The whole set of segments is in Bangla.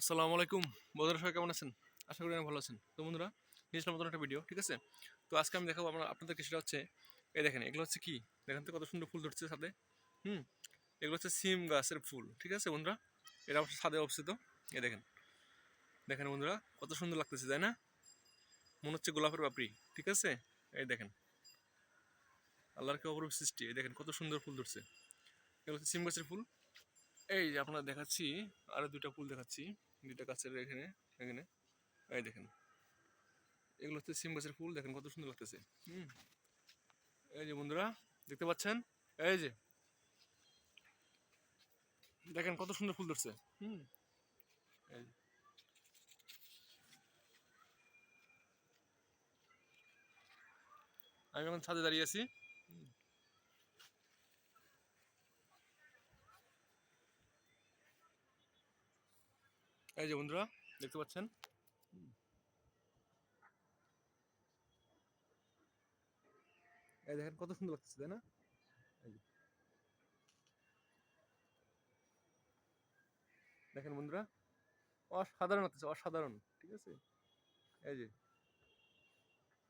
আসসালামু আলাইকুম। বন্ধুরা সবাই কেমন আছেন? আশা করি ভালো আছেন। তো বন্ধুরা নিয়েছিলাম নতুন একটা ভিডিও ঠিক আছে? তো আজকে আমি দেখাবো আমরা আপনাদেরকে সেটা হচ্ছে, এই দেখেন, এগুলো হচ্ছে কি? দেখেন তো কত সুন্দর ফুল ধরছে সাথে হুম? এগুলো হচ্ছে সিম গাছের ফুল, ঠিক আছে বন্ধুরা? এটা অবশ্য ছাদে অবস্থিত। এই দেখেন। দেখেন বন্ধুরা, কত সুন্দর লাগতেছে, তাই না? মনে হচ্ছে গোলাপের বাপরি ঠিক আছে? এই দেখেন। আল্লাহর কে অপরূপ সৃষ্টি। এই দেখেন, কত সুন্দর ফুল ধরছে। এগুলো হচ্ছে সিম গাছের ফুল। এই যে আপনার দেখাচ্ছি, আরও দুইটা ফুল দেখাচ্ছি। দুইটা গাছের এখানে এখানে। এই দেখেন। এগুলো হচ্ছে সিম গাছের ফুল, দেখেন কত সুন্দর লাগতেছে। হুম। এই যে বন্ধুরা, দেখতে পাচ্ছেন? এই যে। দেখেন কত সুন্দর ফুল ধরছে। হুম। আমি এখন ছাদে দাঁড়িয়ে আছি। এই যে বন্ধুরা, দেখতে পাচ্ছেন? এই দেখেন কত সুন্দর লাগতেছে, তাই না? দেখেন বন্ধুরা, অসাধারণ লাগতেছে, অসাধারণ, ঠিক আছে? এই যে।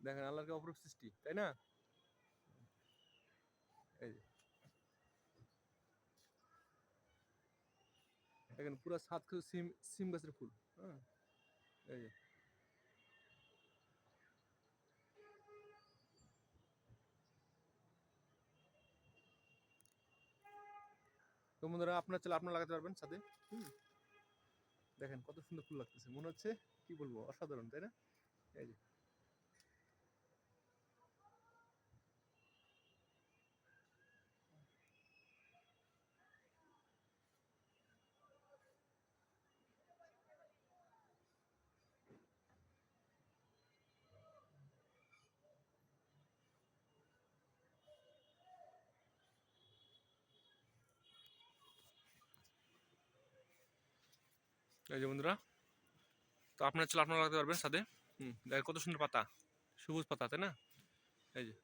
দেখেন আল্লাহর কি অপরূপ সৃষ্টি, তাই না? দেখেন পুরো সাত খেজুর সিম সিম গাছের ফুল হ্যাঁ? এই যে। তো বন্ধুরা, আপনার লাগাতে পারবেন সাথে দেখেন কত সুন্দর ফুল লাগতেছে। মনে হচ্ছে, কি বলব, অসাধারণ, তাই না? এই যে। এই যে বন্ধুরা তো আপনার চাইলে আপনারা লাগাতে পারবেন সাথে। হুম। দেখেন কত সুন্দর পাতা সবুজ পাতা তাই না? এই যে।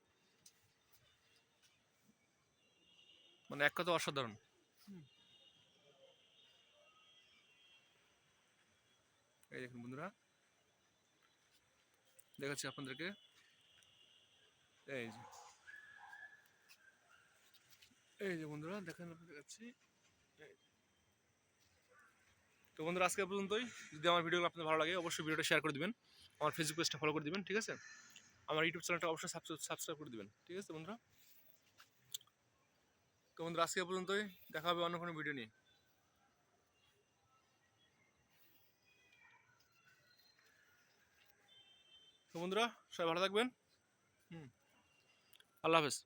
মানে এক কথা অসাধারণ। এই দেখুন বন্ধুরা দেখাচ্ছি আপনাদেরকে। এই যে। এই যে বন্ধুরা দেখেন আপনাদের দেখাচ্ছি। এই। তো বন্ধুরা, আজকে পর্যন্তই। যদি আমার ভিডিওগুলো আপনাদের ভালো লাগে, অবশ্যই ভিডিওটা শেয়ার করে দিবেন। আমার ফেসবুক পেজটা ফলো করে দিবেন, ঠিক আছে? আমার ইউটিউব চ্যানেলটা অবশ্যই সাবস্ক্রাইব করে দেবেন, ঠিক আছে বন্ধুরা? তো বন্ধুরা, আজকে পর্যন্তই। দেখা হবে অন্য কোনো ভিডিও নিয়ে। তো বন্ধুরা, সবাই ভালো থাকবেন। হুম। আল্লাহ হাফেজ।